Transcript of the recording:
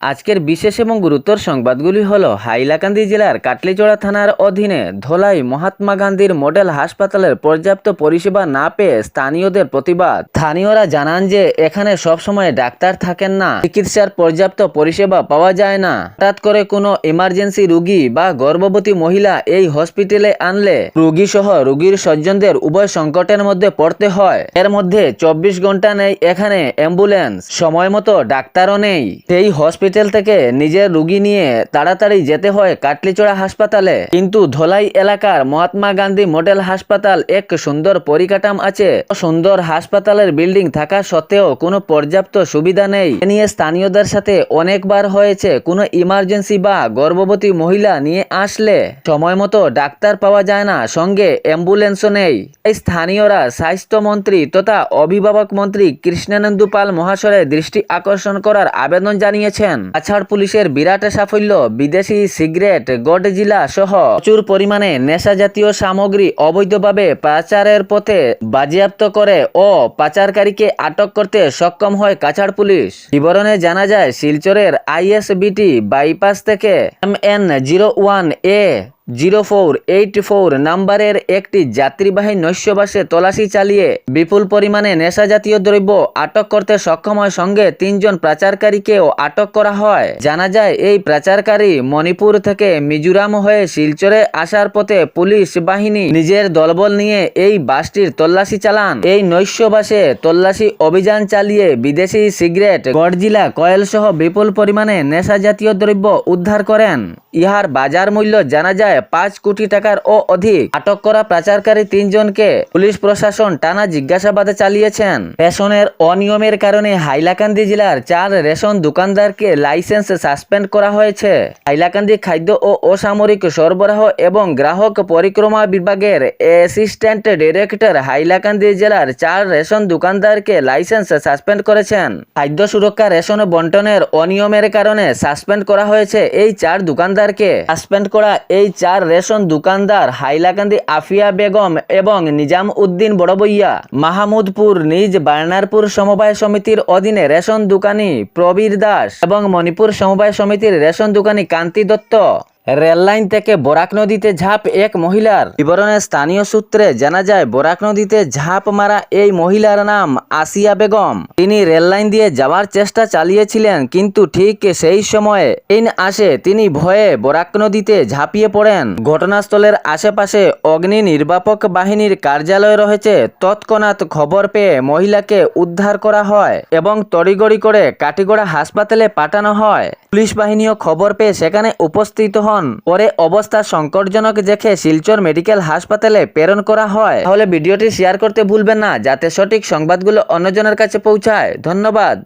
আজকের বিশেষ এবং গুরুত্বর সংবাদগুলি হল হাইলাকান্দি জেলার কাটলিচড়া থানার অধীনে ধলাই মহাত্মা গান্ধীর মডেল হাসপাতালের পর্যাপ্ত পরিষেবা না পেয়ে স্থানীয়দের প্রতিবাদ। স্থানীয়রা জানান যে এখানে সবসময় ডাক্তার থাকেন না, চিকিৎসার পর্যাপ্ত পরিষেবা পাওয়া যায় না। হঠাৎ করে কোনো ইমার্জেন্সি রুগী বা গর্ভবতী মহিলা এই হসপিটালে আনলে রোগী সহ রোগীর স্বজনদের উভয় সংকটের মধ্যে পড়তে হয়। এর মধ্যে চব্বিশ ঘণ্টা নেই এখানে অ্যাম্বুলেন্স সময় মতো ডাক্তারও নেই। সেই হসপিটাল থেকে নিজের রুগী নিয়ে তাড়াতাড়ি যেতে হয় কাটলিচড়া হাসপাতালে। কিন্তু ধলাই এলাকার মহাত্মা গান্ধী মডেল হাসপাতাল এক সুন্দর পরিকাঠাম আছে। সুন্দর হাসপাতালের বিল্ডিং থাকা সত্ত্বেও কোনো পর্যাপ্ত সুবিধা নেই। নিয়ে স্থানীয়দের সাথে অনেকবার হয়েছে কোনো ইমার্জেন্সি বা গর্ভবতী মহিলা নিয়ে আসলে। সময় মতো ডাক্তার পাওয়া যায় না, সঙ্গে অ্যাম্বুলেন্সও নেই। এই স্থানীয়রা স্বাস্থ্যমন্ত্রী তথা অভিভাবক মন্ত্রী কৃষ্ণানন্দু পাল মহাশয়ের দৃষ্টি আকর্ষণ করার আবেদন জানিয়েছেন। আছাড় পুলিশের বিরাট সাফল্য, বিদেশি সিগারেট গড গডজিলা সহ প্রচুর পরিমাণে নেশা জাতীয় সামগ্রী অবৈধভাবে পাচারের পথে বাজেয়াপ্ত করে ও পাচারকারীকে আটক করতে সক্ষম হয় কাছাড় পুলিশ। বিবরণে জানা যায়, শিলচরের আইএসবিটি বাইপাস থেকে M N zero one A zero four eight four নাম্বারের একটি যাত্রীবাহী নৈশবাসে তলাশি চালিয়ে বিপুল পরিমাণে নেশা জাতীয় দ্রব্য আটক করতে সক্ষম হয় সঙ্গে তিনজন পাচারকারীকেও আটক করা হয়। জানা যায়, এই পাচারকারী মণিপুর থেকে মিজোরাম হয়ে শিলচরে আসার পথে পুলিশ বাহিনী নিজের দলবল নিয়ে এই বাসটির তল্লাশি চালান। এই নৈশবাসে তল্লাশি অভিযান চালিয়ে বিদেশি সিগারেট, গডজিলা কয়েল সহ বিপুল পরিমাণে নেশা জাতীয় দ্রব্য উদ্ধার করেন। ইহার বাজার মূল্য জানা যায় পাঁচ কোটি টাকার ও অধিক। আটক করা পাচারকারী তিনজনকে পুলিশ প্রশাসন টানা জিজ্ঞাসাবাদে চালিয়েছেন। রেশনের অনিয়মের কারণে হাইলাকান্দি জেলার চার রেশন দোকানদারকে লাইসেন্স সাসপেন্ড করা হয়েছে। হাইলাকান্দি খাদ্য ও অসামরিক সরবরাহ এবং গ্রাহক পরিক্রমা বিভাগের অ্যাসিস্ট্যান্ট ডিরেক্টর হাইলাকান্দি জেলার চার রেশন দোকানদারকে লাইসেন্স সাসপেন্ড করেছেন। খাদ্য সুরক্ষা রেশন বন্টনের অনিয়মের কারণে সাসপেন্ড করা হয়েছে এই চার দোকানদারকে সাসপেন্ড করা এই চার রেশন দোকানদার হাইলাকান্দি আফিয়া বেগম এবং নিজাম উদ্দিন বড়বইয়া। মাহমুদপুর নিজ বার্নারপুর সমবায় সমিতির অধীনে রেশন দোকানি প্রবীর দাস এবং মণিপুর সমবায় সমিতির রেশন দোকানি কান্তি দত্ত। রেললাইন থেকে বরাক নদীতে ঝাঁপ এক মহিলার। বিবরণে স্থানীয় সূত্রে জানা যায়, বরাক নদীতে ঝাঁপ মারা এই মহিলার নাম আসিয়া বেগম। তিনি রেললাইন দিয়ে যাওয়ার চেষ্টা চালিয়েছিলেন, কিন্তু ঠিক সেই সময়ে ট্রেন আসে তিনি ভয়ে বরাক নদীতে ঝাঁপিয়ে পড়েন। ঘটনাস্থলের আশেপাশে অগ্নি নির্বাপক বাহিনীর কার্যালয় রয়েছে। তৎক্ষণাৎ খবর পেয়ে মহিলাকে উদ্ধার করা হয় এবং তড়িগড়ি করে কাটিগড়া হাসপাতালে পাঠানো হয়। পুলিশ বাহিনীও খবর পেয়ে সেখানে উপস্থিত হন পরে অবস্থা সংকটজনক দেখে শিলচর মেডিকেল হাসপাতালে প্রেরণ করা হয়। তাহলে ভিডিওটি শেয়ার করতে ভুলবেন না, যাতে সঠিক সংবাদগুলো অন্যজনের কাছে পৌঁছায়। ধন্যবাদ।